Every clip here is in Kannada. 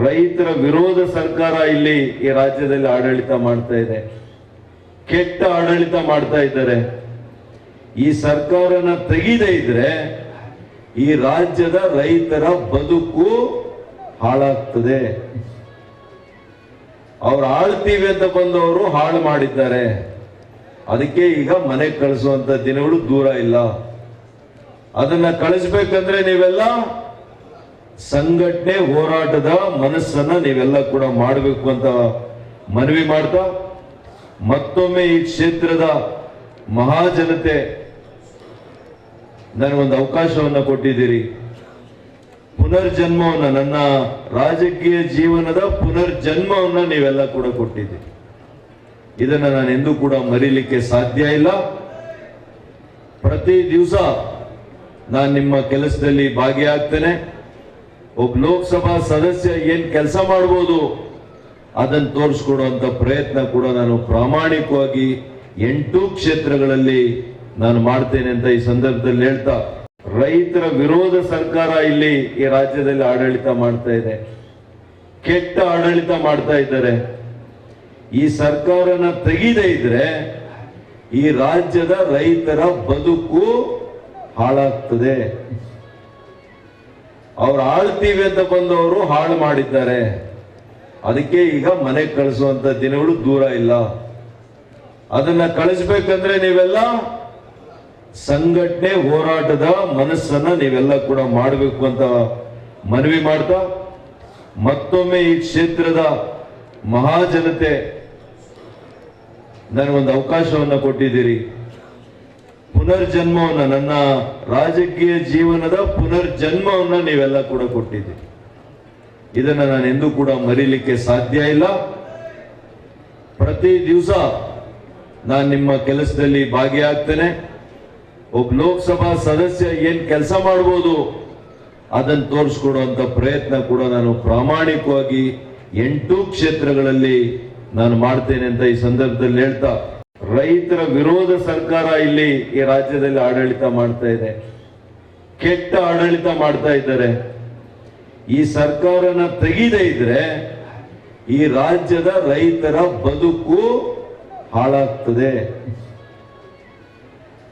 ರೈತರ ವಿರೋಧ ಸರ್ಕಾರ ಇಲ್ಲಿ ಈ ರಾಜ್ಯದಲ್ಲಿ ಆಡಳಿತ ಮಾಡ್ತಾ ಇದೆ. ಕೆಟ್ಟ ಆಡಳಿತ ಮಾಡ್ತಾ ಇದ್ದಾರೆ. ಈ ಸರ್ಕಾರನ ತೆಗೀದೇ ಇದ್ರೆ ಈ ರಾಜ್ಯದ ರೈತರ ಬದುಕು ಹಾಳಾಗ್ತದೆ. ಅವ್ರು ಆಳ್ತೀವಿ ಅಂತ ಬಂದವರು ಹಾಳು ಮಾಡಿದ್ದಾರೆ. ಅದಕ್ಕೆ ಈಗ ಮನೆ ಕಳಿಸುವಂತ ದಿನಗಳು ದೂರ ಇಲ್ಲ. ಅದನ್ನ ಕಳಿಸ್ಬೇಕಂದ್ರೆ ನೀವೆಲ್ಲ ಸಂಘಟನೆ ಹೋರಾಟದ ಮನಸ್ಸನ್ನ ನೀವೆಲ್ಲ ಕೂಡ ಮಾಡಬೇಕು ಅಂತ ಮನವಿ ಮಾಡ್ತಾ, ಮತ್ತೊಮ್ಮೆ ಈ ಕ್ಷೇತ್ರದ ಮಹಾಜನತೆ ನನಗೊಂದು ಅವಕಾಶವನ್ನ ಕೊಟ್ಟಿದ್ದೀರಿ. ಪುನರ್ಜನ್ಮವನ್ನ, ನನ್ನ ರಾಜಕೀಯ ಜೀವನದ ಪುನರ್ಜನ್ಮವನ್ನ ನೀವೆಲ್ಲ ಕೂಡ ಕೊಟ್ಟಿದ್ದೀರಿ. ಇದನ್ನ ನಾನು ಎಂದೂ ಕೂಡ ಮರೀಲಿಕ್ಕೆ ಸಾಧ್ಯ ಇಲ್ಲ. ಪ್ರತಿ ದಿವಸ ನಾನು ನಿಮ್ಮ ಕೆಲಸದಲ್ಲಿ ಭಾಗಿಯಾಗ್ತೇನೆ. ಒಬ್ಬ ಲೋಕಸಭಾ ಸದಸ್ಯ ಏನ್ ಕೆಲಸ ಮಾಡ್ಬೋದು ಅದನ್ನು ತೋರಿಸ್ಕೊಡುವಂತ ಪ್ರಯತ್ನ ಕೂಡ ನಾನು ಪ್ರಾಮಾಣಿಕವಾಗಿ ಎಂಟು ಕ್ಷೇತ್ರಗಳಲ್ಲಿ ನಾನು ಮಾಡ್ತೇನೆ ಅಂತ ಈ ಸಂದರ್ಭದಲ್ಲಿ ಹೇಳ್ತಾ, ರೈತರ ವಿರೋಧ ಸರ್ಕಾರ ಇಲ್ಲಿ ಈ ರಾಜ್ಯದಲ್ಲಿ ಆಡಳಿತ ಮಾಡ್ತಾ ಇದೆ. ಕೆಟ್ಟ ಆಡಳಿತ ಮಾಡ್ತಾ ಇದ್ದಾರೆ. ಈ ಸರ್ಕಾರನ ತೆಗೀದೇ ಇದ್ರೆ ಈ ರಾಜ್ಯದ ರೈತರ ಬದುಕು ಹಾಳಾಗ್ತದೆ. ಅವ್ರು ಆಳ್ತೀವಿ ಅಂತ ಬಂದವರು ಹಾಳು ಮಾಡಿದ್ದಾರೆ. ಅದಕ್ಕೆ ಈಗ ಮನೆ ಕಳಿಸುವಂತ ದಿನಗಳು ದೂರ ಇಲ್ಲ. ಅದನ್ನ ಕಳಿಸ್ಬೇಕಂದ್ರೆ ನೀವೆಲ್ಲ ಸಂಘಟನೆ ಹೋರಾಟದ ಮನಸ್ಸನ್ನ ನೀವೆಲ್ಲ ಕೂಡ ಮಾಡಬೇಕು ಅಂತ ಮನವಿ ಮಾಡ್ತಾ, ಮತ್ತೊಮ್ಮೆ ಈ ಕ್ಷೇತ್ರದ ಮಹಾಜನತೆ ನನಗೊಂದು ಅವಕಾಶವನ್ನ ಕೊಟ್ಟಿದ್ದೀರಿ. ಪುನರ್ಜನ್ಮವನ್ನ, ನನ್ನ ರಾಜಕೀಯ ಜೀವನದ ಪುನರ್ಜನ್ಮವನ್ನು ನೀವೆಲ್ಲ ಕೂಡ ಕೊಟ್ಟಿದ್ದೀರಿ. ಇದನ್ನ ನಾನು ಎಂದೂ ಕೂಡ ಮರೀಲಿಕ್ಕೆ ಸಾಧ್ಯ ಇಲ್ಲ. ಪ್ರತಿ ದಿವಸ ನಾನು ನಿಮ್ಮ ಕೆಲಸದಲ್ಲಿ ಭಾಗಿಯಾಗ್ತೇನೆ. ಒಬ್ಬ ಲೋಕಸಭಾ ಸದಸ್ಯ ಏನ್ ಕೆಲಸ ಮಾಡ್ಬೋದು, ಅದನ್ನು ತೋರಿಸ್ಕೊಡುವಂತ ಪ್ರಯತ್ನ ಕೂಡ ನಾನು ಪ್ರಾಮಾಣಿಕವಾಗಿ ಎಂಟು ಕ್ಷೇತ್ರಗಳಲ್ಲಿ ನಾನು ಮಾಡ್ತೇನೆ ಅಂತ ಈ ಸಂದರ್ಭದಲ್ಲಿ ಹೇಳ್ತಾ ರೈತರ ವಿರೋಧ ಸರ್ಕಾರ ಇಲ್ಲಿ ಈ ರಾಜ್ಯದಲ್ಲಿ ಆಡಳಿತ ಮಾಡ್ತಾ ಇದೆ. ಕೆಟ್ಟ ಆಡಳಿತ ಮಾಡ್ತಾ ಇದ್ದಾರೆ. ಈ ಸರ್ಕಾರನ ತೆಗೀದೇ ಇದ್ರೆ ಈ ರಾಜ್ಯದ ರೈತರ ಬದುಕು ಹಾಳಾಗ್ತದೆ.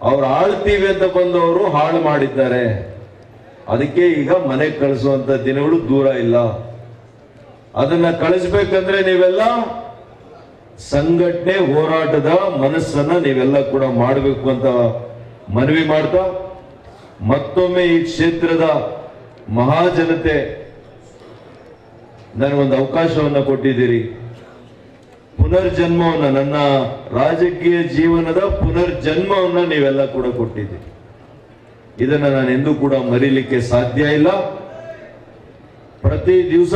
ಅವ್ರು ಆಳ್ತೀವಿ ಅಂತ ಬಂದವರು ಹಾಳು ಮಾಡಿದ್ದಾರೆ. ಅದಕ್ಕೆ ಈಗ ಮನೆ ಕಳಿಸುವಂತ ದಿನಗಳು ದೂರ ಇಲ್ಲ. ಅದನ್ನ ಕಳಿಸ್ಬೇಕಂದ್ರೆ ನೀವೆಲ್ಲ ಸಂಘಟನೆ ಹೋರಾಟದ ಮನಸ್ಸನ್ನ ನೀವೆಲ್ಲ ಕೂಡ ಮಾಡಬೇಕು ಅಂತ ಮನವಿ ಮಾಡ್ತಾ, ಮತ್ತೊಮ್ಮೆ ಈ ಕ್ಷೇತ್ರದ ಮಹಾಜನತೆ ನನಗೊಂದು ಅವಕಾಶವನ್ನ ಕೊಟ್ಟಿದ್ದೀರಿ. ಪುನರ್ಜನ್ಮವನ್ನ, ನನ್ನ ರಾಜಕೀಯ ಜೀವನದ ಪುನರ್ಜನ್ಮವನ್ನ ನೀವೆಲ್ಲ ಕೂಡ ಕೊಟ್ಟಿದ್ದೀರಿ. ಇದನ್ನ ನಾನು ಎಂದೂ ಕೂಡ ಮರೀಲಿಕ್ಕೆ ಸಾಧ್ಯ ಇಲ್ಲ. ಪ್ರತಿ ದಿವಸ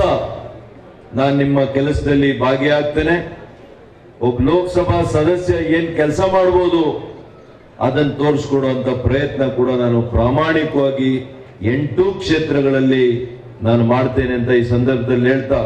ನಾನು ನಿಮ್ಮ ಕೆಲಸದಲ್ಲಿ ಭಾಗಿಯಾಗ್ತೇನೆ. ಒಬ್ಬ ಲೋಕಸಭಾ ಸದಸ್ಯ ಏನ್ ಕೆಲಸ ಮಾಡ್ಬೋದು ಅದನ್ನು ತೋರಿಸ್ಕೊಡುವಂತ ಪ್ರಯತ್ನ ಕೂಡ ನಾನು ಪ್ರಾಮಾಣಿಕವಾಗಿ ಎಂಟು ಕ್ಷೇತ್ರಗಳಲ್ಲಿ ನಾನು ಮಾಡ್ತೇನೆ ಅಂತ ಈ ಸಂದರ್ಭದಲ್ಲಿ ಹೇಳ್ತಾ